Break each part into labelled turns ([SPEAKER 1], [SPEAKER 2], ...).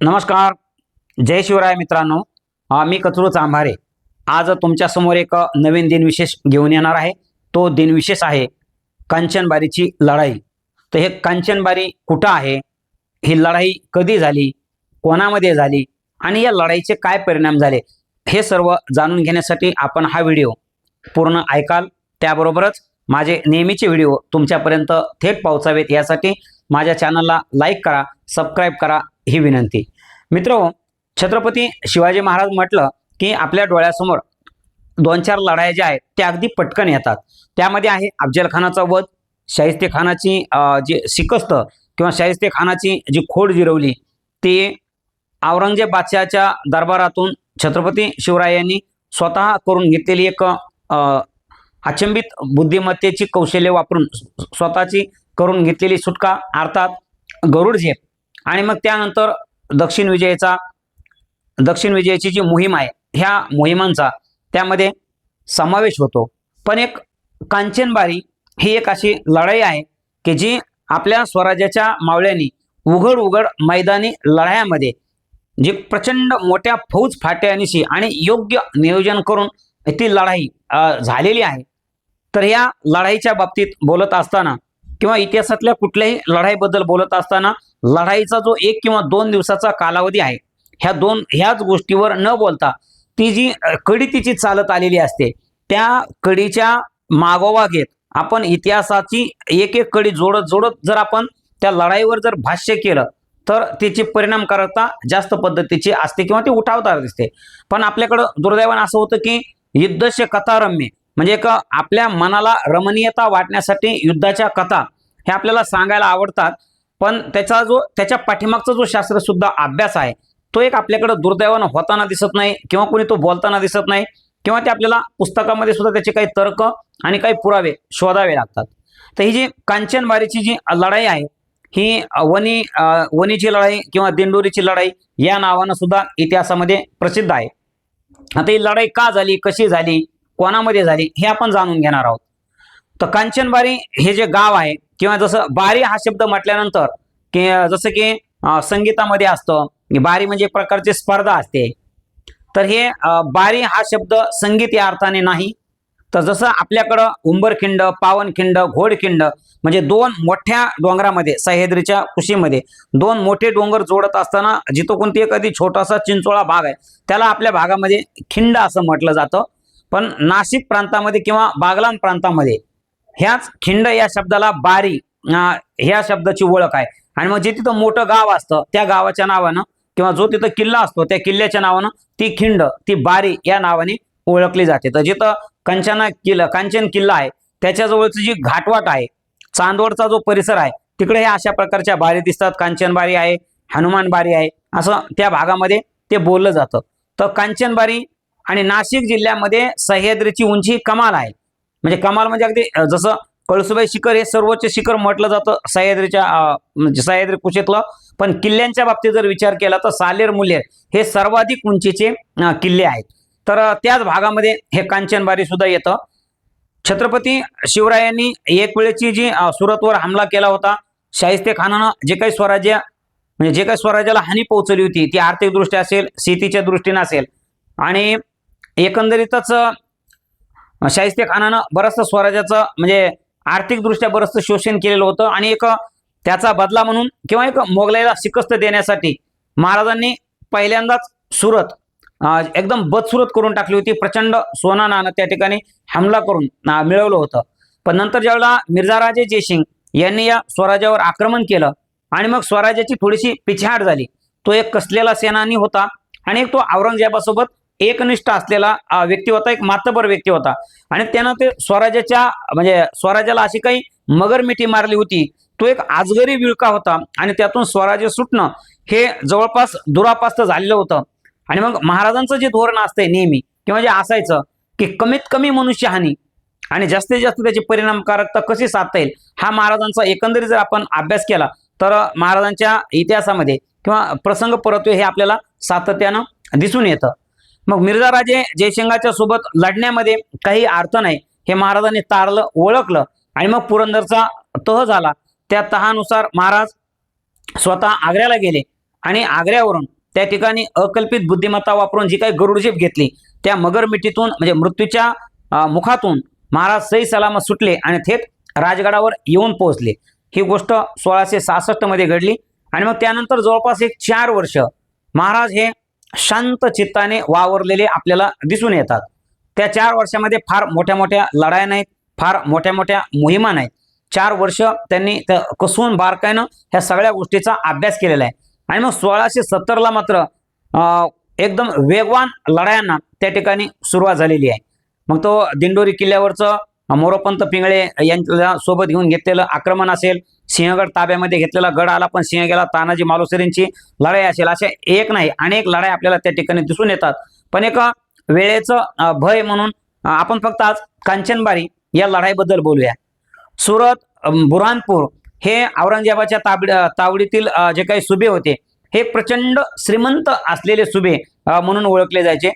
[SPEAKER 1] नमस्कार. जय शिवराय मित्रांनो. मी कचरू चांभारे आज तुमच्यासमोर एक नवीन दिनविशेष घेऊन येणार आहे. तो दिनविशेष आहे कांचनबारीची लढाई. तर हे कांचनबारी कुठं आहे? ही लढाई कधी झाली? कोणामध्ये झाली? आणि या लढाईचे काय परिणाम झाले? हे सर्व जाणून घेण्यासाठी आपण हा व्हिडिओ पूर्ण ऐकाल. त्याबरोबरच माझे नेहमीचे व्हिडिओ तुमच्यापर्यंत थेट पोहोचावेत. यासाठी माझ्या चॅनलला लाईक करा सबस्क्राईब करा ही विनंती. मित्र छत्रपती शिवाजी महाराज म्हटलं की आपल्या डोळ्यासमोर दोन चार लढाया ज्या आहेत त्या अगदी पटकन येतात. त्यामध्ये आहे अफजलखानाचा वध शाहिस्ते खानाची जी शिकस्त किंवा शाहिस्ते खानाची जी खोड जिरवली ती औरंगजेब बादशहाच्या दरबारातून छत्रपती शिवरायांनी स्वतः करून घेतलेली एक अं, अचंबित बुद्धिमत्तेची कौशल्य वापरून स्वतःची करून घेतलेली सुटका अर्थात गरुड झेप आणि मग त्यानंतर दक्षिण विजयचा दक्षिण विजयाची जी मोहीम आहे ह्या मोहिमांचा त्यामध्ये समावेश होतो. पण एक कांचनबारी ही एक अशी लढाई आहे की जी आपल्या स्वराज्याच्या मावळ्यांनी उघड उघड मैदानी लढायामध्ये जी प्रचंड मोठ्या फौज फाट्यानिशी आणि योग्य नियोजन करून ती लढाई झालेली आहे. तर या लढाईच्या बाबतीत बोलत असताना किंवा इतिहासातल्या कुठल्याही लढाईबद्दल बोलत असताना लढाईचा जो एक किंवा दोन दिवसाचा कालावधी आहे ह्या दोन ह्याच गोष्टीवर न बोलता ती जी कडी तिची चालत आलेली असते त्या कडीच्या मागोवा घेत आपण इतिहासाची एक एक कडी जोडत जोडत जर आपण त्या लढाईवर जर भाष्य केलं तर तिची परिणामकारकता जास्त पद्धतीची असते किंवा ती उठावदार दिसते. पण आपल्याकडं दुर्दैवानं असं होतं की युद्धस्य कथारम्य म्हणजे एक आपल्या मनाला रमणीयता वाटण्यासाठी युद्धाच्या कथा हे आपल्याला सांगायला आवडतात. पण त्याचा जो त्याच्या पाठीमागचा जो शास्त्रसुद्धा अभ्यास आहे तो एक आपल्याकडं दुर्दैवानं होताना दिसत नाही किंवा कोणी तो बोलताना दिसत नाही किंवा ते आपल्याला पुस्तकामध्ये सुद्धा त्याचे काही तर्क आणि काही पुरावे शोधावे लागतात. तर ही जी कांचनबारीची जी लढाई आहे ही वनी वनीची लढाई किंवा दिंडोरीची लढाई या नावानं सुद्धा इतिहासामध्ये प्रसिद्ध आहे. आता ही लढाई का झाली कशी झाली कोणामध्ये झाली हे आपण जाणून घेणार आहोत. तर कांचनबारी हे जे गाव आहे किंवा जसं बारी हा शब्द म्हटल्यानंतर की जसं की संगीतामध्ये असतं बारी म्हणजे एक प्रकारची स्पर्धा असते. तर हे बारी हा शब्द संगीत या अर्थाने नाही. तर जसं आपल्याकडं उंबरखिंड पावनखिंड घोडखिंड म्हणजे दोन मोठ्या डोंगरामध्ये सह्याद्रीच्या कुशीमध्ये दोन मोठे डोंगर जोडत असताना जिथं कोणती एखादी छोटासा चिंचोळा भाग आहे त्याला आपल्या भागामध्ये खिंड असं म्हटलं जातं. पण नाशिक प्रांतामध्ये किंवा बागलान प्रांतामध्ये ह्याच खिंड या शब्दाला बारी ह्या शब्दाची ओळख आहे. आणि मग जे तिथं मोठं गाव असतं त्या गावाच्या नावानं किंवा जो तिथं किल्ला असतो त्या किल्ल्याच्या नावानं ती खिंड ती बारी या नावाने ओळखली जाते. तर जिथं कंचना किल्ला कांचन किल्ला आहे त्याच्याजवळची जी घाटवाट आहे चांदवडचा जो परिसर आहे तिकडे ह्या अशा प्रकारच्या बारी दिसतात. कांचनबारी आहे हनुमान बारी आहे असं त्या भागामध्ये ते बोललं जातं. तर कांचनबारी आणि नाशिक जिल्ह्यामध्ये सह्याद्रीची उंची ही कमाल आहे. म्हणजे कमाल म्हणजे अगदी जसं कळसुबाई शिखर हे सर्वोच्च शिखर म्हटलं जातं सह्याद्रीच्या अं, म्हणजे सह्याद्री कुशीतलं. पण किल्ल्यांच्या बाबतीत जर विचार केला तर सालेर मूल्य हे सर्वाधिक उंचीचे किल्ले आहेत. तर त्याच भागामध्ये हे कांचनबारी सुद्धा येतं. छत्रपती शिवरायांनी एक वेळेची जी सुरतवर हमला केला होता शाहिस्ते खानानं जे काही स्वराज्य म्हणजे जे काही स्वराज्याला हानी पोहोचवली होती ती आर्थिकदृष्ट्या असेल शेतीच्या दृष्टीने असेल. आणि एकंदरीतच शाहिस्ते खानानं बरंचसं स्वराज्याचं म्हणजे आर्थिकदृष्ट्या बरंचसं शोषण केलेलं होतं आणि एक त्याचा बदला म्हणून किंवा एक मोगलाईला शिकस्त देण्यासाठी महाराजांनी पहिल्यांदाच सुरत एकदम बदसुरत करून टाकली होती. प्रचंड सोना नाणं त्या ठिकाणी हमला करून मिळवलं होतं. पण नंतर ज्यावेळेला मिर्झाराजे जयसिंग यांनी या स्वराज्यावर आक्रमण केलं आणि मग स्वराज्याची थोडीशी पिछाड झाली. तो एक कसलेला सेनानी होता आणि एक तो औरंगजेबासोबत एकनिष्ठ असलेला व्यक्ती होता एक मातबर व्यक्ती होता. आणि त्यानं ते स्वराज्याच्या म्हणजे स्वराज्याला अशी काही मगर मिठी मारली होती. तो एक आजगरी विळका होता आणि त्यातून स्वराज्य सुटणं हे जवळपास दुरापास्त झालेलं होतं. आणि मग महाराजांचं जे धोरण असतंय नेहमी किंवा जे म्हणजे असायचं की कमीत कमी मनुष्यहानी आणि जास्तीत जास्त त्याची परिणामकारकता कशी साधता येईल हा महाराजांचा एकंदरीत जर आपण अभ्यास केला तर महाराजांच्या इतिहासामध्ये किंवा प्रसंग परत्वे हे आपल्याला सातत्यानं दिसून येतं. मग मिर्झा राजे जयसिंगाच्या सोबत लढण्यामध्ये काही अर्थ नाही. हे महाराजांनी तारलं ओळखलं आणि मग पुरंदरचा तह झाला. त्या तहानुसार महाराज स्वतः आग्र्याला गेले आणि आग्र्यावरून त्या ठिकाणी अकल्पित बुद्धिमत्ता वापरून जी काही गरुडजीप घेतली त्या मगर मिठीतून म्हणजे मृत्यूच्या मुखातून महाराज सई सलामत सुटले आणि थेट राजगडावर येऊन पोहोचले. ही गोष्ट सोळाशे सहासष्टमध्ये घडली आणि मग त्यानंतर जवळपास एक चार वर्ष महाराज हे शांत चित्ताने वावरलेले आपल्याला दिसून येतात. त्या चार वर्षामध्ये फार मोठ्या मोठ्या लढाया नाहीत फार मोठ्या मोठ्या मोहिमा नाहीत. चार वर्ष त्यांनी त्या कसून बारकाईनं ह्या सगळ्या गोष्टीचा अभ्यास केलेला आहे. आणि मग सोळाशे सत्तरला मात्र एकदम वेगवान लढायांना त्या ठिकाणी सुरुवात झालेली आहे. मग तो दिंडोरी किल्ल्यावरचं मोरोपंत पिंगळे यांच्या सोबत घेऊन घेतलेलं आक्रमण असेल सिंहगड ताब्यामध्ये घेतलेला गड आला पण सिंह गेला तानाजी मालुसरींची लढाई असेल अशा एक नाही अनेक लढाई आपल्याला त्या ठिकाणी दिसून येतात. पण एक वेळेचं भय म्हणून आपण फक्त आज कांचनबारी या लढाईबद्दल बोलूया. सुरत बुरहानपूर हे औरंगजेबाच्या ताबड तावडीतील जे काही सुबे होते हे प्रचंड श्रीमंत असलेले सुबे म्हणून ओळखले जायचे.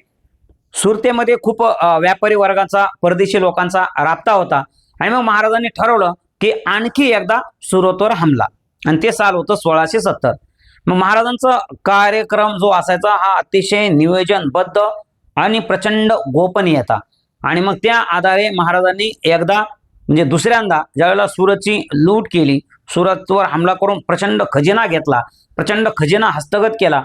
[SPEAKER 1] सुरतेमध्ये खूप व्यापारी वर्गाचा परदेशी लोकांचा राबता होता. आणि मग महाराजांनी ठरवलं की आणखी एकदा सुरतवर हमला. आणि ते साल होतं सोळाशे सत्तर. मग महाराजांचा कार्यक्रम जो असायचा हा अतिशय नियोजनबद्ध आणि प्रचंड गोपनीयता. आणि मग त्या आधारे महाराजांनी एकदा म्हणजे दुसऱ्यांदा ज्यावेळेला सुरतची लूट केली सुरतवर हमला करून प्रचंड खजिना घेतला प्रचंड खजिना हस्तगत केला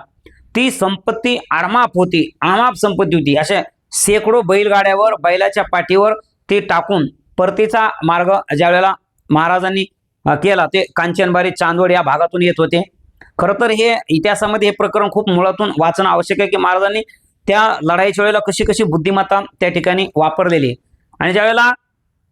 [SPEAKER 1] ती संपत्ती आरमाप होती आमाप संपत्ती होती. अशा शेकडो बैलगाड्यावर बैलाच्या पाठीवर ती टाकून परतीचा मार्ग ज्यावेळेला महाराजांनी केला ते कांचनबारी चांदवड या भागातून येत होते. खरं तर हे इतिहासामध्ये हे प्रकरण खूप मुळातून वाचणं आवश्यक आहे की महाराजांनी त्या लढाईच्या वेळेला कशी कशी बुद्धिमत्ता त्या ठिकाणी वापरलेली. आणि ज्यावेळेला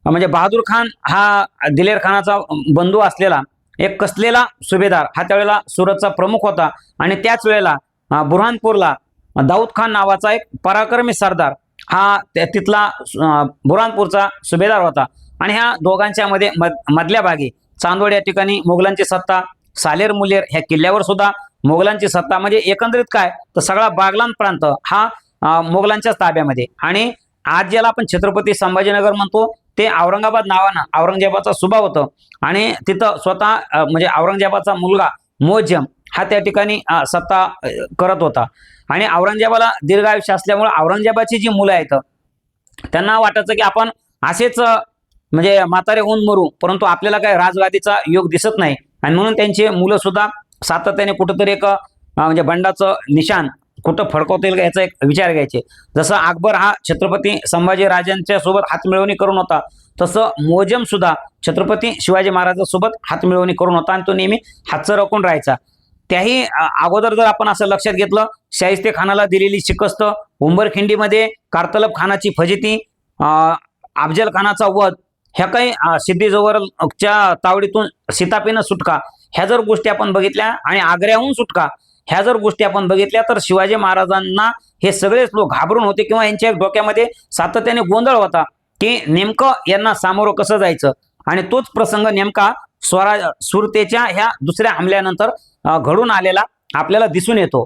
[SPEAKER 1] म्हणजे बहादूर खान हा दिलेर खानाचा बंधू असलेला एक कसलेला सुभेदार हा त्यावेळेला सुरतचा प्रमुख होता. आणि त्याच वेळेला बुरहानपूरला. दाऊद खान नावाचा एक पराक्रमी सरदार हा तिथला बुरहानपूरचा सुभेदार होता. आणि ह्या दोघांच्या मध्ये मध- मधल्या भागी चांदवड या ठिकाणी मुघलांची सत्ता सालेर मुलेर ह्या किल्ल्यावर सुद्धा मुघलांची सत्ता म्हणजे एकंदरीत काय? तर सगळा बागलान प्रांत हा मुघलांच्याच ताब्यामध्ये. आणि आज ज्याला आपण छत्रपती संभाजीनगर म्हणतो ते औरंगाबाद नावानं औरंगजेबाचा सुभा होतं. आणि तिथं स्वतः म्हणजे औरंगजेबाचा मुलगा मोजम हा त्या ठिकाणी सत्ता करत होता. आणि औरंगजेबाला दीर्घ आयुष्य असल्यामुळे औरंगजेबाची जी मुलं आहेत त्यांना वाटायचं की आपण असेच म्हणजे म्हातारे होऊन मरू परंतु आपल्याला काय राजगादीचा योग दिसत नाही. आणि म्हणून त्यांची मुलं सुद्धा सातत्याने कुठंतरी एक म्हणजे बंडाचं निशाण कुठं फडकवता येईल याचा एक विचार घ्यायचे. जसं अकबर हा छत्रपती संभाजी राजांच्या सोबत हातमिळवणी करून होता तसं मोजम सुद्धा छत्रपती शिवाजी महाराजांसोबत हातमिळवणी करून होता आणि तो नेहमी हातचं रोखून राहायचा. त्याही अगोदर जर आपण असं लक्षात घेतलं शाहिस्ते खानाला दिलेली शिकस्त उंबरखिंडीमध्ये कारतलब खानाची फजिती अफजल खानाचा वध ह्या काही अ, सिद्धीजवळच्या तावडीतून सीतापीनं सुटका ह्या जर गोष्टी आपण बघितल्या आणि आग्र्याहून सुटका ह्या जर गोष्टी आपण बघितल्या तर शिवाजी महाराजांना हे सगळेच लोक घाबरून होते किंवा यांच्या डोक्यामध्ये सातत्याने गोंधळ होता की नेमकं यांना सामोरं कसं जायचं? आणि तोच प्रसंग नेमका स्वराज सुरतेच्या ह्या दुसऱ्या हमल्यानंतर घडून आलेला आपल्याला दिसून येतो.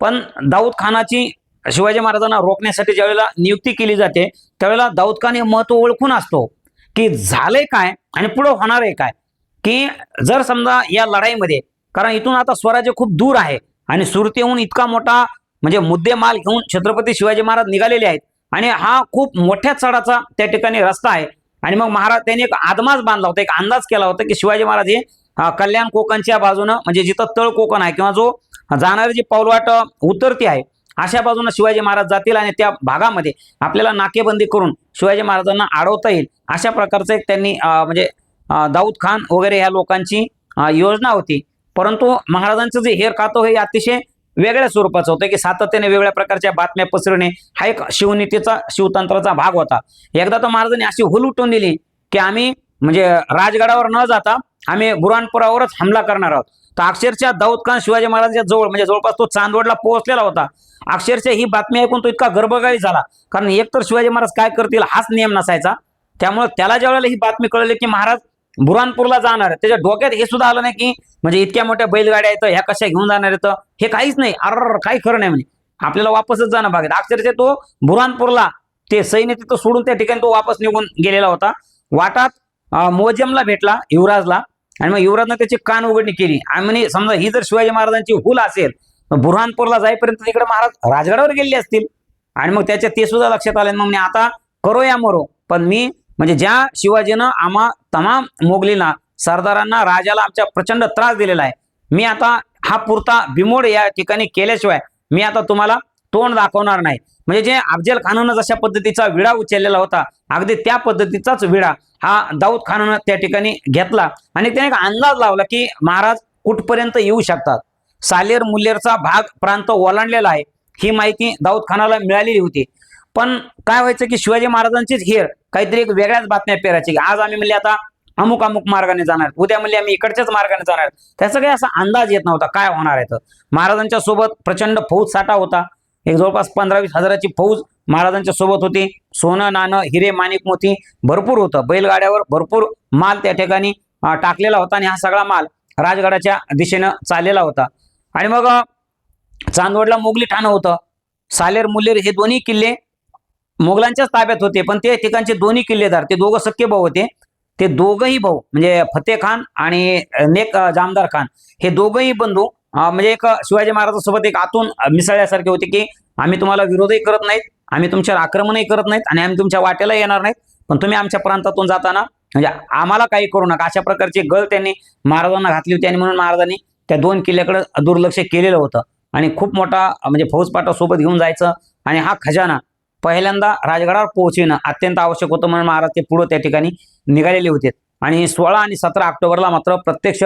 [SPEAKER 1] पण दाऊद खानाची शिवाजी महाराजांना रोखण्यासाठी ज्यावेळेला नियुक्ती केली जाते त्यावेळेला दाऊद खान हे महत्त्व ओळखून असतो की झालंय काय आणि पुढं होणार आहे काय? की जर समजा या लढाईमध्ये कारण इथून आता स्वराज्य खूप दूर आहे आणि सुरतेहून इतका मोठा म्हणजे मुद्देमाल घेऊन छत्रपती शिवाजी महाराज निघालेले आहेत आणि हा खूप मोठ्या चढाचा त्या ठिकाणी रस्ता आहे. आणि मग महाराज त्यांनी एक आदमास बांधला होता एक अंदाज केला होता की शिवाजी महाराज हे कल्याण कोकणच्या बाजूनं म्हणजे जिथं तळ कोकण आहे किंवा जो जाणारी जी पाऊलवाट उतरती आहे अशा बाजूनं शिवाजी महाराज जातील आणि त्या भागामध्ये आपल्याला नाकेबंदी करून शिवाजी महाराजांना अडवता येईल अशा प्रकारचं एक त्यांनी म्हणजे दाऊद खान वगैरे ह्या लोकांची योजना होती. परंतु महाराजांचं जे हेर खातं हे अतिशय वेगळ्या स्वरूपाचं होतं की सातत्याने वेगळ्या प्रकारच्या बातम्या पसरवणे हा एक शिवनीतीचा शिवतंत्राचा भाग होता. एकदा तर महाराजांनी अशी हुल उठवून दिली की आम्ही म्हणजे राजगडावर न जाता आम्ही बुरानपुरावरच हमला करणार आहोत. तर अक्षरशः दाऊद खान शिवाजी महाराजांच्या जवळ म्हणजे जवळपास तो चांदवडला पोहोचलेला होता. अक्षरशः ही बातमी ऐकून तो इतका गर्भगाळी झाला. कारण एकतर शिवाजी महाराज काय करतील हाच नियम नसायचा. त्यामुळे त्याला ज्या वेळेला ही बातमी कळली की महाराज बुरानपूरला जाणार आहे. त्याच्या डोक्यात हे सुद्धा आलं नाही की म्हणजे इतक्या मोठ्या बैलगाड्या आहेत ह्या कशा घेऊन जाणार येतं हे काहीच नाही. अर काही खरं नाही म्हणे. आपल्याला वापसच जाणं भागेल अक्षरशः तो बुरानपूरला ते सैन्य तिथं सोडून त्या ठिकाणी तो वापस निघून गेलेला होता. वाटात मोजमला भेटला युवराजला. आणि मग युवराजनं त्याची कान उघडणी केली. आणि म्हणे समजा ही जर शिवाजी महाराजांची हुल असेल तर बुरहानपूरला जाईपर्यंत तिकडे महाराज राजगडावर गेले असतील. आणि मग त्याच्या ते सुद्धा लक्षात आले मग म्हणे आता करो या मरो पण मी म्हणजे ज्या शिवाजीनं आम्हा तमाम मोगलींना सरदारांना राजाला आमच्या प्रचंड त्रास दिलेला आहे. मी आता हा पुरता बिमोड या ठिकाणी केल्याशिवाय मी आता तुम्हाला तोंड दाखवणार नाही. म्हणजे जे अफजल खानानं जशा पद्धतीचा विडा उचललेला होता अगदी त्या पद्धतीचाच विडा हा दाऊद खानानं त्या ठिकाणी घेतला आणि त्याने एक अंदाज लावला की महाराज कुठपर्यंत येऊ शकतात. सालेर मुल्लेरचा भाग प्रांत ओलांडलेला आहे. ही माहिती दाऊद खानाला मिळालेली होती. पण काय व्हायचं की शिवाजी महाराजांचीच हेर काहीतरी एक वेगळ्याच बातम्या पेरायची. आज आम्ही म्हणले आता अमुक अमुक मार्गाने जाणार. उद्या म्हणले आम्ही इकडच्याच मार्गाने जाणार. त्याचा काही असा अंदाज येत नव्हता काय होणार आहे तर. महाराजांच्या सोबत प्रचंड फौज साठा होता. एक जवळपास पंधरा वीस हजाराची फौज महाराजांच्या सोबत होती. सोनं नाणं हिरे माणिक मोती भरपूर होतं. बैलगाड्यावर भरपूर माल त्या ठिकाणी टाकलेला होता आणि हा सगळा माल राजगडाच्या दिशेनं चाललेला होता. आणि मग चांदवडला मोगली ठाणं होतं. सालेर मुल्लेर हे दोन्ही किल्ले मोगलांच्याच ताब्यात होते पण ते ठिकाणचे दोन्ही किल्लेदार ते दोघं सख्खे भाऊ होते. ते दोघंही भाऊ म्हणजे फतेह खान आणि नेक जामदार खान हे दोघंही बंधू म्हणजे एक शिवाजी महाराजांसोबत एक आतून मिसळल्यासारखे होते की आम्ही तुम्हाला विरोधही करत नाहीत आम्ही तुमच्यावर आक्रमणही करत नाहीत आणि आम्ही तुमच्या वाट्याला येणार नाहीत पण तुम्ही आमच्या प्रांतातून जाताना म्हणजे आम्हाला काही करू नका. अशा प्रकारची गळ त्यांनी महाराजांना घातली होती आणि म्हणून महाराजांनी त्या दोन किल्ल्याकडे दुर्लक्ष केलेलं होतं. आणि खूप मोठा म्हणजे फौजपाटा सोबत घेऊन जायचं आणि हा खजाना पहिल्यांदा राजगडावर पोहोचविणं अत्यंत आवश्यक होतं म्हणून महाराज ते पुढं त्या ठिकाणी निघालेले होते. आणि सोळा आणि सतरा ऑक्टोबरला मात्र प्रत्यक्ष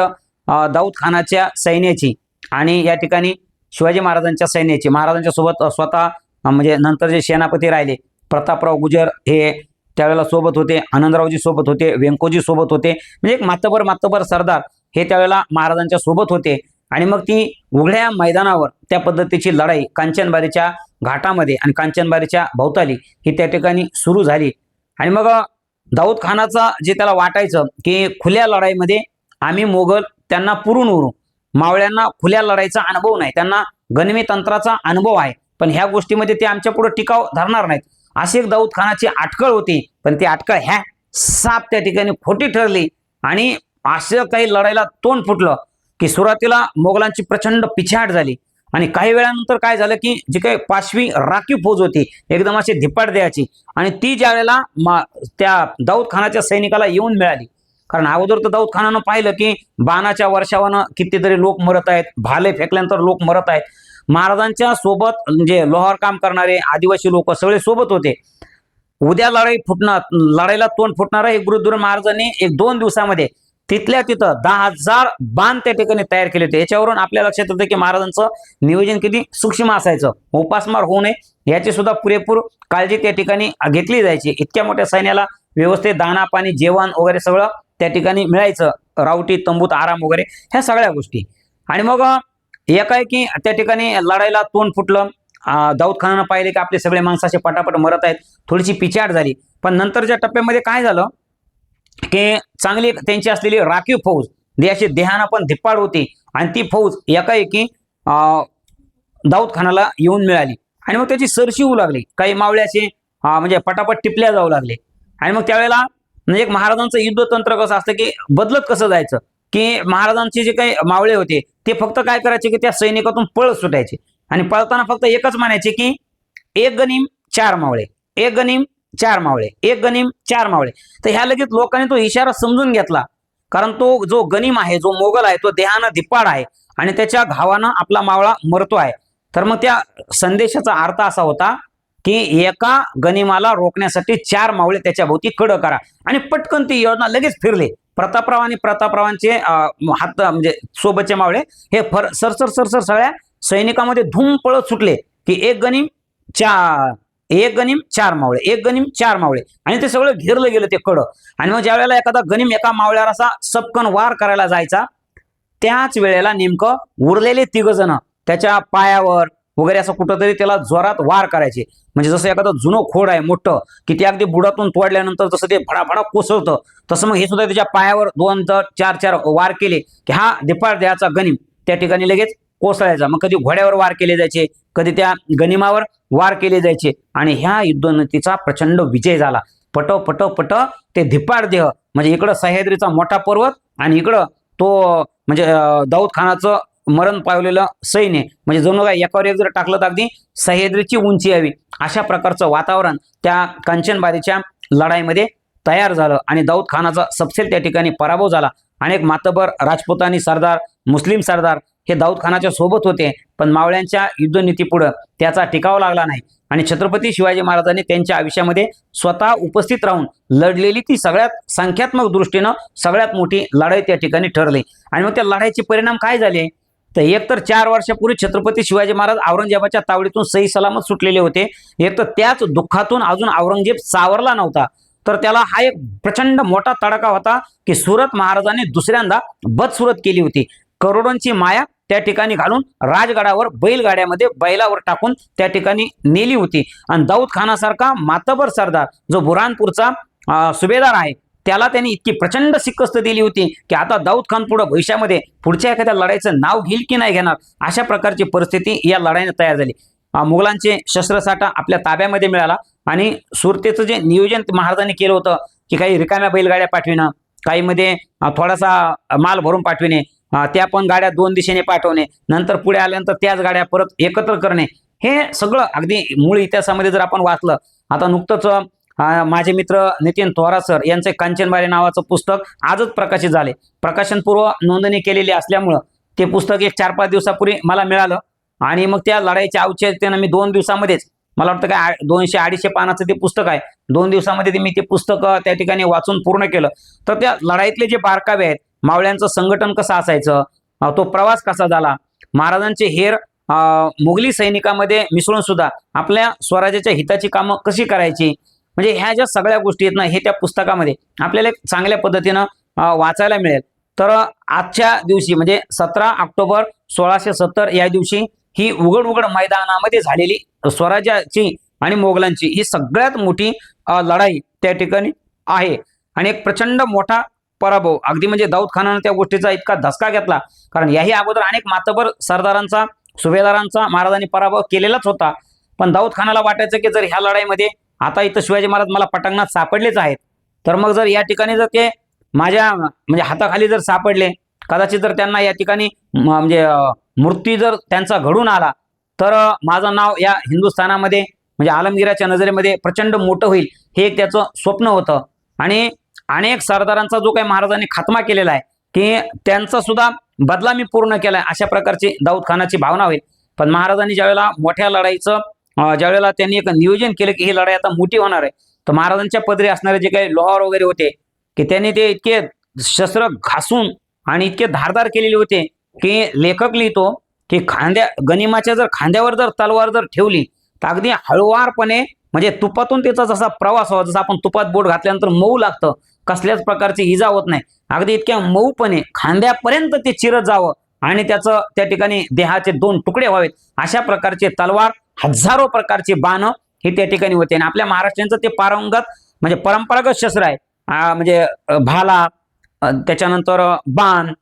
[SPEAKER 1] दाऊद खानाच्या सैन्याची आणि या ठिकाणी शिवाजी महाराजांच्या सैन्याची महाराजांच्या सोबत स्वतः म्हणजे नंतर जे सेनापती राहिले प्रतापराव गुजर हे त्यावेळेला सोबत होते आनंदरावजी सोबत होते व्यंकोजी सोबत होते म्हणजे एक मातबर मातबर सरदार हे त्यावेळेला महाराजांच्या सोबत होते. आणि मग ती उघड्या मैदानावर त्या पद्धतीची लढाई कांचनबारीच्या घाटामध्ये आणि कांचनबारीच्या भोवताली ही त्या ठिकाणी सुरू झाली. आणि मग दाऊद खानाचा जे त्याला वाटायचं की खुल्या लढाईमध्ये आम्ही मोगल त्यांना पुरून उरू. मावळ्यांना खुल्या लढाईचा अनुभव नाही त्यांना गणमी तंत्राचा अनुभव आहे. पण ह्या गोष्टीमध्ये ते आमच्या पुढे टिकाव धरणार नाहीत. अशी एक दाऊद खानाची अटकळ होती पण ती अटकळ ह्या साप त्या ठिकाणी खोटी ठरली आणि असं काही लढाईला तोंड फुटलं. की सुरुवातीला मोगलांची प्रचंड पिछाट झाली. आणि काही वेळानंतर काय झालं की जी काही पाचवी राखीव फौज होती एकदम अशी धिप्पाट द्यायची. आणि ती ज्या वेळेला मा त्या दाऊद खानाच्या सैनिकाला येऊन मिळाली. कारण अगोदर तर दाऊद खानानं पाहिलं की बाणाच्या वर्षावानं कितीतरी लोक मरत आहेत भाले फेकल्यानंतर लोक मरत आहेत. महाराजांच्या सोबत म्हणजे लोहार काम करणारे आदिवासी लोक सगळे सोबत होते. उद्या लढाई फुटणार लढाईला तोंड फुटणारा एक गुरुद्र महाराजांनी एक दोन दिवसामध्ये तिथल्या तिथं दहा हजार बाण त्या ठिकाणी तयार केले होते. याच्यावरून आपल्या लक्षात येतं की महाराजांचं नियोजन किती? सूक्ष्म असायचं. उपासमार होऊ नये. याची सुद्धा पुरेपूर काळजी त्या ठिकाणी घेतली जायची. इतक्या मोठ्या सैन्याला व्यवस्थित दाना पाणी जेवण वगैरे सगळं त्या ठिकाणी मिळायचं. रावटी तंबूत आराम वगैरे ह्या सगळ्या गोष्टी. आणि मग एकाएकी त्या ठिकाणी लढाईला तोंड फुटलं. अं, दाऊद खानानं पाहिले की आपले सगळे माणसाचे पटापट मरत आहेत. थोडीशी पिछाट झाली. पण नंतरच्या टप्प्यामध्ये काय झालं? की चांगली त्यांची असलेली राखीव फौज याची देहानं पण धिप्पाड होती आणि ती फौज एकाएकी दाऊद खानाला येऊन मिळाली. आणि मग त्याची सरशी होऊ लागली. काही मावळ्याचे म्हणजे पटापट टिपल्या जाऊ लागले. आणि मग त्यावेळेला म्हणजे एक महाराजांचं युद्धतंत्र कसं असतं की बदलत कसं जायचं? की महाराजांचे जे काही मावळे होते ते फक्त काय करायचे की त्या सैनिकातून पळ सुटायचे. आणि पळताना फक्त एकच म्हणायचे की एक गनिम चार मावळे. एक गनिम चार मावळे. एक गनिम चार मावळे. तर ह्या लगेच लोकांनी तो इशारा समजून घेतला. कारण तो जो गनिम आहे जो मोगल आहे तो देहानं धिप्पाड आहे आणि त्याच्या घावानं आपला मावळा मरतो आहे. तर मग त्या संदेशाचा अर्थ असा होता की एका गनिमाला रोखण्यासाठी चार मावळे त्याच्या भोवती कड करा. आणि पटकन ती योजना लगेच फिरले. प्रतापराव आणि प्रतापरावांचे हात म्हणजे सोबतचे मावळे हे फर सरसर सरसर सगळ्या सैनिकामध्ये धूम पळत सुटले की एक गनिम चार एक गनिम चार मावळे एक गनिम चार मावळे. आणि ते सगळं घेरलं गेलं ते कडं. आणि मग ज्या वेळेला एखादा गनिम एका मावळ्यावर असा सपकन वार करायला जायचा त्याच वेळेला नेमकं उरलेले तिघ जण त्याच्या पायावर वगैरे असं कुठंतरी त्याला जोरात वार करायचे. म्हणजे जसं एखादं जुनं खोड आहे मोठं की ते अगदी बुडातून तोडल्यानंतर जसं ते भडाभडा कोसळतं तसं मग हे सुद्धा त्याच्या पायावर दोन तर चार चार वार केले की हा दिपाळ द्याचा गनिम त्या ठिकाणी लगेच कोसळायचा. मग कधी घोड्यावर वार केले जायचे कधी त्या गनिमावर वार केले जायचे. आणि ह्या युद्धोन्नतीचा प्रचंड विजय झाला. पट पट पट ते धिपाड देह म्हणजे इकडं सह्याद्रीचा मोठा पर्वत आणि इकडं तो म्हणजे दाऊद खानाचं मरण पावलेलं सैन्य. म्हणजे जणू काय एकावर एक जर टाकलं तर अगदी सह्याद्रीची उंची यावी. अशा प्रकारचं वातावरण त्या कंचनबारीच्या लढाईमध्ये तयार झालं आणि दाऊद खानाचा सपसेल त्या ठिकाणी पराभव झाला. अनेक मातबर राजपुतानी सरदार मुस्लिम सरदार हे दाऊद खानाच्या सोबत होते पण मावळ्यांच्या युद्धनीतीपुढं त्याचा टिकाव लागला नाही. आणि छत्रपती शिवाजी महाराजांनी त्यांच्या आयुष्यामध्ये स्वतः उपस्थित राहून लढलेली ती सगळ्यात संख्यात्मक दृष्टीनं सगळ्यात मोठी लढाई त्या ठिकाणी ठरली. आणि मग त्या लढाईचे परिणाम काय झाले? तर एक तर चार वर्षापूर्वी छत्रपती शिवाजी महाराज औरंगजेबाच्या तावडीतून सही सलामत सुटलेले होते. एक तर त्याच दुःखातून अजून औरंगजेब सावरला नव्हता. तर त्याला हा एक प्रचंड मोठा तडाखा होता की सुरत महाराजांनी दुसऱ्यांदा बदसुरत केली होती. करोडोंची माया त्या ठिकाणी घालून राजगडावर बैलगाड्यामध्ये बैलावर टाकून त्या ठिकाणी नेली होती. आणि दाऊद खानासारखा मातबर सरदार जो बुरहानपूरचा सुभेदार आहे त्याला त्यांनी इतकी प्रचंड शिकस्त दिली होती की आता दाऊद खान पुढे भविष्यामध्ये पुढच्या एखाद्या लढाईचं नाव घेईल की नाही घेणार अशा प्रकारची परिस्थिती या लढाईने तयार झाली. मुघलांचे शस्त्रसाठा आपल्या ताब्यामध्ये मिळाला आणि सुरतेचं जे नियोजन महाराजांनी केलं होतं की काही रिकाम्या बैलगाड्या पाठविणं काहीमध्ये थोडासा माल भरून पाठविणे त्या पण गाड्या दोन दिशेने पाठवणे नंतर पुढे आल्यानंतर त्याच गाड्या परत एकत्र करणे हे सगळं अगदी मूळ इतिहासामध्ये जर आपण वाचलं आता नुकतंच माझे मित्र नितीन थोरा सर यांचे कांचनबारी नावाचं पुस्तक आजच प्रकाशित झाले. प्रकाशनपूर्व नोंदणी केलेली असल्यामुळं ते पुस्तक एक चार पाच दिवसापूर्वी मला मिळालं आणि मग त्या लढाईच्या औचित्यानं मी दोन दिवसामध्येच मला वाटतं काय दोनशे अडीचशे पानाचं ते पुस्तक आहे दोन दिवसामध्ये मी ते पुस्तक त्या ठिकाणी वाचून पूर्ण केलं. तर त्या लढाईतले जे बारकावे आहेत मावळ्यांचं संघटन कसं असायचं? तो प्रवास कसा झाला? महाराजांचे हेर मुघली सैनिकामध्ये मिसळून सुद्धा आपल्या स्वराज्याच्या हिताची कामं कशी करायची? म्हणजे ह्या ज्या सगळ्या गोष्टी आहेत ना हे त्या पुस्तकामध्ये आपल्याला एक चांगल्या पद्धतीनं वाचायला मिळेल. तर आजच्या दिवशी म्हणजे सतरा ऑक्टोबर सोळाशे सत्तर या दिवशी ही उघड उघड मैदानामध्ये झालेली स्वराज्याची आणि मोगलांची ही सगळ्यात मोठी लढाई त्या ठिकाणी आहे. आणि एक प्रचंड मोठा पराभव. अगदी म्हणजे दाऊद खानानं त्या गोष्टीचा इतका धसका घेतला. कारण याही अगोदर अनेक मातबर सरदारांचा सुभेदारांचा महाराजांनी पराभव केलेलाच होता. पण दाऊद खानाला वाटायचं की जर ह्या लढाईमध्ये आता इथं शिवाजी महाराज मला पटांगणात सापडलेच आहेत तर मग जर या ठिकाणी जर ते माझ्या म्हणजे हाताखाली जर सापडले कदाचित जर त्यांना या ठिकाणी म- म्हणजे मूर्ती मृत्यू जर त्यांचा घडून आला तर माझं नाव या हिंदुस्थानामध्ये म्हणजे आलमगिराच्या नजरेमध्ये प्रचंड मोठं होईल हे एक त्याचं स्वप्न होतं. आणि अनेक सरदारांचा जो काही महाराजांनी खात्मा केलेला आहे की त्यांचा सुद्धा बदला मी पूर्ण केलाय अशा प्रकारची दाऊद खानाची भावना होईल. पण महाराजांनी ज्यावेळेला मोठ्या लढाईचं ज्यावेळेला त्यांनी एक नियोजन केलं की ही लढाई आता मोठी होणार आहे तर महाराजांच्या पदरी असणारे जे काही लोहार वगैरे होते की त्यांनी ते इतके शस्त्र घासून आणि इतके धारदार केलेले होते की लेखक लिहितो की खांद्या गनिमाच्या जर खांद्यावर जर तलवार जर ठेवली तर अगदी हळुवारपणे म्हणजे तुपातून त्याचा जसा प्रवास व्हावा जसा आपण तुपात बोट घातल्यानंतर मऊ लागतं कसल्याच प्रकारची इजा होत नाही. अगदी इतक्या मऊपणे खांद्यापर्यंत ते चिरत जावं आणि त्याचं त्या ठिकाणी देहाचे दोन तुकडे व्हावेत. अशा प्रकारचे तलवार हजारो प्रकारचे बाण हे त्या ठिकाणी होते. आणि आपल्या महाराष्ट्रांचं ते पारंगत म्हणजे परंपरागत शस्त्र आहे. म्हणजे भाला त्याच्यानंतर बाण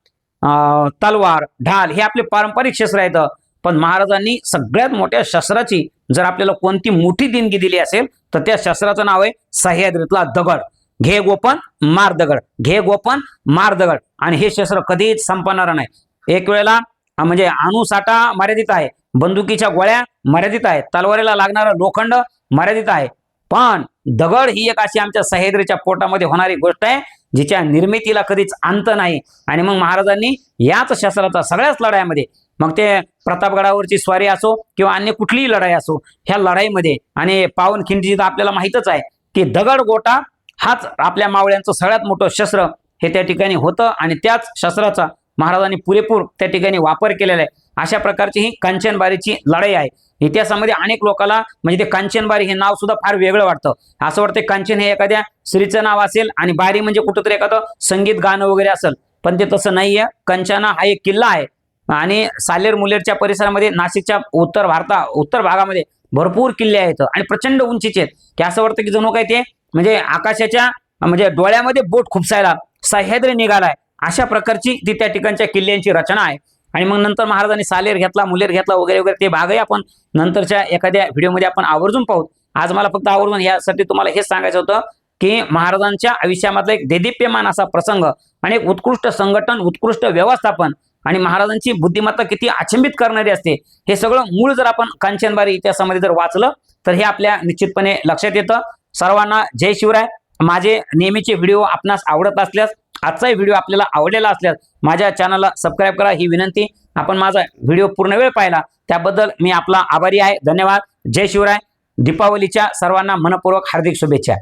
[SPEAKER 1] तलवार ढाल हे आपले पारंपरिक शस्त्र आहेत. पण महाराजांनी सगळ्यात मोठ्या शस्त्राची जर आपल्याला कोणती मोठी देणगी दिली असेल तर त्या शस्त्राचं नाव आहे सह्याद्रीतला दगड. घे गोपन मार दगड. घे गोपन मार दगड. आणि हे शस्त्र कधीच संपणार नाही. एक वेळेला म्हणजे अणुसाठा मर्यादित आहे. बंदुकीच्या गोळ्या मर्यादित आहेत. तलवारीला लागणारं लोखंड मर्यादित आहे. पण दगड ही एक अशी आमच्या सह्याद्रीच्या पोटामध्ये होणारी गोष्ट आहे जिच्या निर्मितीला कधीच अंत नाही. आणि मग महाराजांनी याच शस्त्राचा सगळ्याच लढाईमध्ये मग ते प्रतापगडावरची स्वारी असो किंवा अन्य कुठलीही लढाई असो ह्या लढाईमध्ये आणि पावनखिंडीची तर आपल्याला माहीतच आहे की दगड गोटा हाच आपल्या मावळ्यांचं सगळ्यात मोठं शस्त्र हे त्या ठिकाणी होतं आणि त्याच शस्त्राचा महाराजांनी पुरेपूर त्या ठिकाणी वापर केलेला आहे. अशा प्रकारची ही कांचनबारीची लढाई आहे. इतिहासामध्ये अनेक लोकांना म्हणजे ते कांचनबारी हे नाव सुद्धा फार वेगळं वाटतं. असं वाटतं कांचन हे एखाद्या स्त्रीचं नाव असेल आणि बारी म्हणजे कुठंतरी एखादं संगीत गाणं वगैरे असेल. पण ते तसं नाहीये. कंचना हा एक किल्ला आहे. आणि सालेर मुलेरच्या परिसरामध्ये नाशिकच्या उत्तर भारता उत्तर भागामध्ये भरपूर किल्ले आहेत आणि प्रचंड उंचीचे आहेत. की असं वाटतं की जणू काय ते म्हणजे आकाशाच्या म्हणजे डोळ्यामध्ये बोट खुपसायला सह्याद्री निघालाय. अशा प्रकारची ती त्या ठिकाणच्या किल्ल्यांची रचना आहे. आणि मग नंतर महाराजांनी सालेर घेतला मुलेर घेतला वगैरे वगैरे ते भागही आपण नंतरच्या एखाद्या व्हिडिओमध्ये आपण आवर्जून पाहू. आज मला फक्त आवर्जून यासाठी तुम्हाला हेच सांगायचं होतं की महाराजांच्या आयुष्यामधला एक देदीप्यमान असा प्रसंग आणि एक उत्कृष्ट संघटन उत्कृष्ट व्यवस्थापन आणि महाराजांची बुद्धिमत्ता किती अचंबित करणारी असते हे सगळं मूळ जर आपण कांचनबारी इतिहासामध्ये जर वाचलं तर हे आपल्या निश्चितपणे लक्षात येतं. सर्वांना जय शिवराय. माझे नेहमीचे व्हिडिओ आपणास आवडत असल्यास आजचाही व्हिडिओ आपल्याला आवडलेला असल्यास माझ्या चॅनलला सबस्क्राईब करा ही विनंती. आपण माझा व्हिडिओ पूर्ण वेळ पाहिला त्याबद्दल मी आपला आभारी आहे. धन्यवाद. जय शिवराय. दीपावलीच्या सर्वांना मनपूर्वक हार्दिक शुभेच्छा.